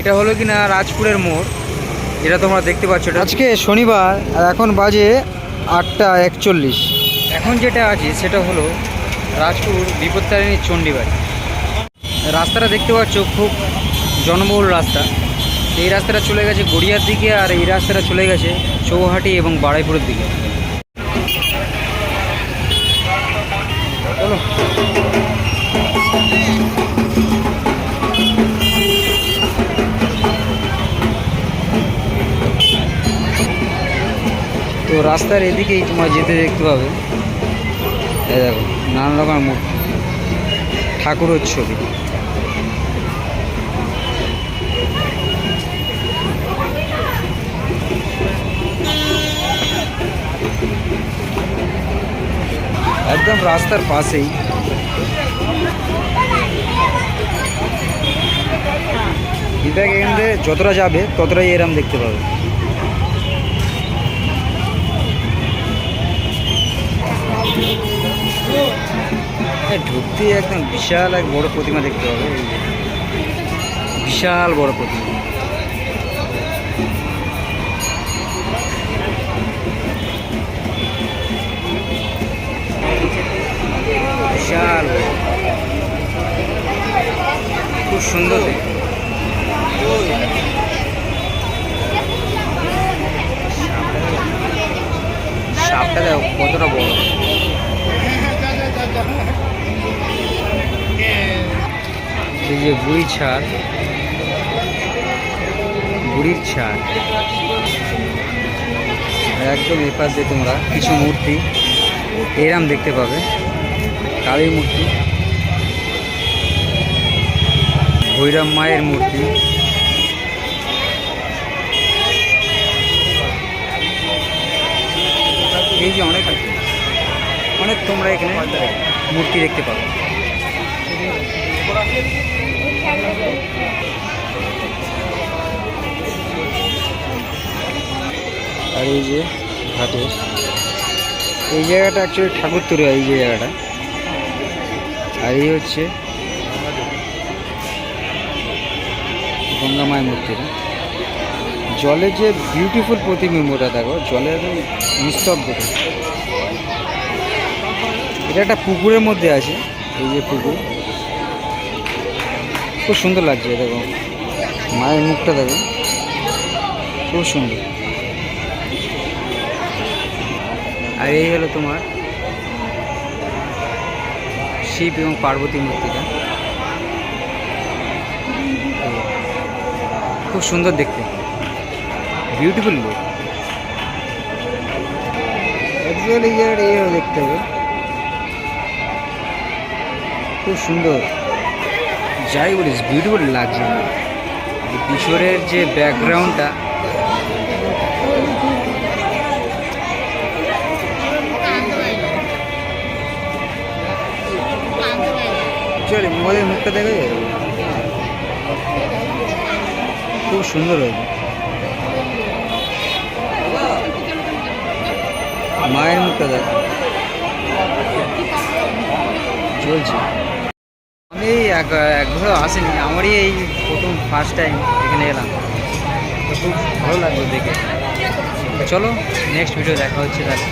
এটা হলো কিনা রাজপুরের মোড় যেটা তোমরা দেখতে পাচ্ছ আজকে শনিবার আর এখন বাজে আটটা একচল্লিশ। এখন যেটা আছে সেটা হলো রাজপুর বিপত্তারিণী চণ্ডীবাড়ি। রাস্তাটা দেখতে পাচ্ছ খুব জনবহুল রাস্তা। এই রাস্তাটা চলে গেছে গড়িয়ার দিকে আর এই রাস্তাটা চলে গেছে চৌহাটি এবং বাড়াইপুরের দিকে। তো রাস্তার এদিকেই তোমার যেতে দেখতে পাবে। দেখো নানান রকমের মূর্তি ঠাকুরের ছবি। একদম রাস্তার পাশেই। বিবেক এখান যতটা যাবে, ততটাই এরম দেখতে পাবে। এ ঢুকতেই একদম বিশাল এক বড় প্রতিমা দেখতে যে। বিশাল বড় প্রতিমা। বিশাল খুব সুন্দর সাপটা দেখো, কতটা বড়। এই যে বুড়ি ছাড় বুড়ির ছাড় একদম এপাশ দিয়ে তোমরা কিছু মূর্তি, এরাম দেখতে পাবে, কালীর মূর্তি, ভৈরব মায়ের মূর্তি। এই যে অনেক অনেক তোমরা এখানে মূর্তি দেখতে পাবো। আর এই যে ঘাটে, এই জায়গাটা অ্যাকচুয়ালি ঠাকুর তৈরি হয়, এই যে জায়গাটা। আর এই হচ্ছে গঙ্গা মায়ের মূর্তিটা জলে যে বিউটিফুল প্রতিবিম্বটা, দেখো, জলে একদম নিস্তব্ধ। এটা একটা পুকুরের মধ্যে আছে, এই যে পুকুর। খুব সুন্দর লাগছে, দেখো। মায়ের মুখটা দেখো। খুব সুন্দর। আর এই হলো তোমার শিব এবং পার্বতী মূর্তিটা। খুব সুন্দর দেখতে। বিউটিফুল লুক এই দেখতে হবে। খুব সুন্দর। যাই বলিস বিউটিফুল লাগছে। পিছনের যে ব্যাকগ্রাউন্ডটা চলে মোবাইলের মুখটা দেখা যায়? খুব সুন্দর হয়েছে। মায়ের মুখটা দেখ। চলছে। এক একবারও আসেনি, আমারই এই প্রথম ফার্স্ট টাইম এখানে এলাম। তো খুব ভালো লাগল দেখে। চলো নেক্সট ভিডিও দেখা হচ্ছে তাহলে।